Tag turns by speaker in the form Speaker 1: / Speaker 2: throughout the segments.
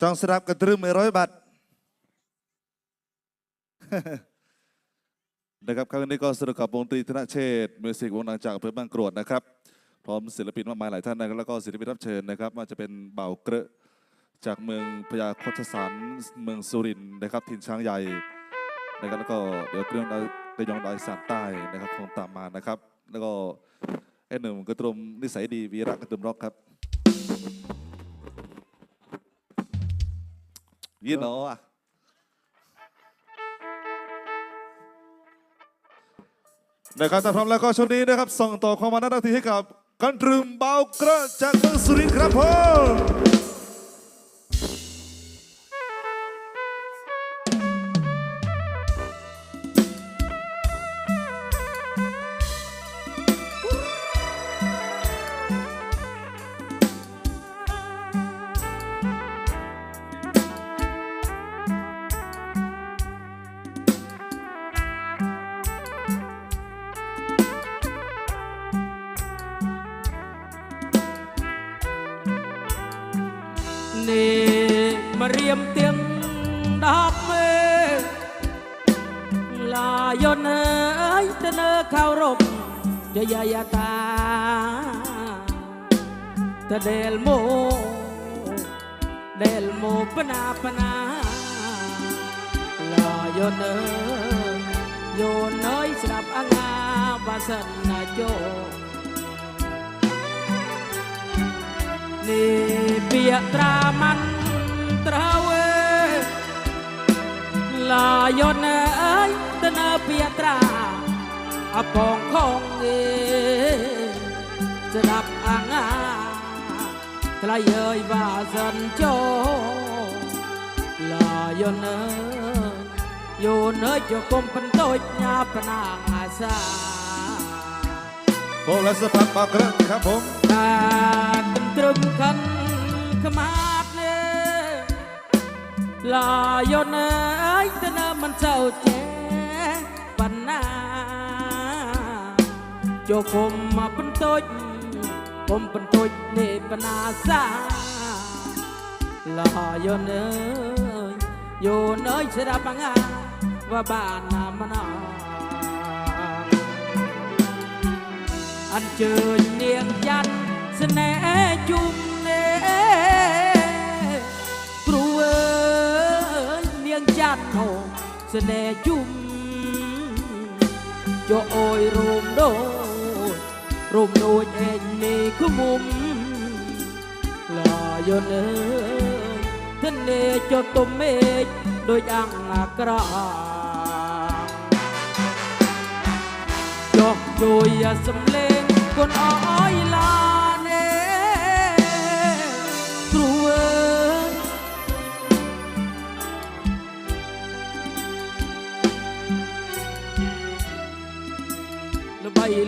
Speaker 1: ចង់ស្ដាប់កន្ទ្រឹម100បាត់ นะครับครั้งนี้ก็สนุกกับวงดนตรีธนเชษฐ์มิวสิกวงดังจากอำเภอบ้านกรวดนะครับ พร้อมศิลปินมากมายหลายท่านนะครับแล้วก็ศิลปินรับเชิญนะครับว่าจะเป็นเบาเกระจากเมืองพญาโคชสารเมืองสุรินทร์นะครับถิ่นช้างใหญ่นะครับแล้วก็เดี๋ยวเครื่องดอยระยองดอยสานใต้นะครับคงตามมานะครับ แล้วก็ไอ้หนุ่มกระตรมนิสัยดีวีระกระตุมร็อกครับ ยี่หนออะนะครับถ้าพร้อมแล้วก็ช่วงนี้นะครับ ส่งต่อความมานาทีให้กับกันตรึมเบากระจากเมืองสุรินทร์ครับผม
Speaker 2: នេះមករៀមទៀងដល់មេឡាយនអើយទៅនៅខៅរកចយាយតាតដែលម៉ូដែលម៉ូបណាបណាឡាយនអើយយនអើយស្ដាប់អងាបាសិនណាជោ នេះពាក្យត្រាមិនត្រូវអើយឡាយនអើយទៅនៅពាក្យត្រាអបងខងអេស្ដាប់អាងាថ្លៃអើយវាសិនចោឡាយនអើយយូនអើយយកគុំបន្ទោចញ៉ាបណាងអាសា
Speaker 1: ผมและสพัฒน์เบากระครับผม
Speaker 2: ការកន្ទ្រឹមខាន់ខ្មាតនេះឡាយនអើយទៅនៅមិនសូវចេះបណ្ណាចូលគុំមកបន្ទោចគុំបន្ទោចនេះបណ្ណាសាឡាយនអើយយូនអើយស្ដាប់អាងាว่าบ้านนามนา อันเชิญเนียงยันเสน่ห์จุ่มเน ជុំទេព្រោះអើយនាងចាត់ធំស្នេហ៍ជុំចុះអើយរូមដូចរូមដូចអេនេះគុំឡាយនើទនេចុះទុំមេឃដូចអង្គអាក្រចុះជួយសំលេងគុណអើយឡា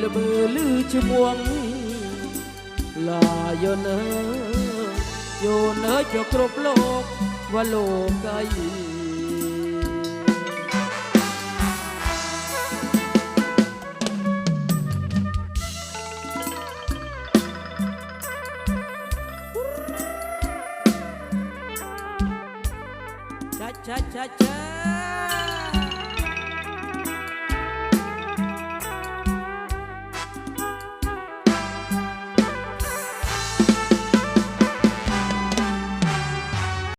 Speaker 2: ល្បីល្មើលឺឈ្មោះឡាយនអើយយូនអើយចុះគ្រប់លោកវលោកអី cha cha cha cha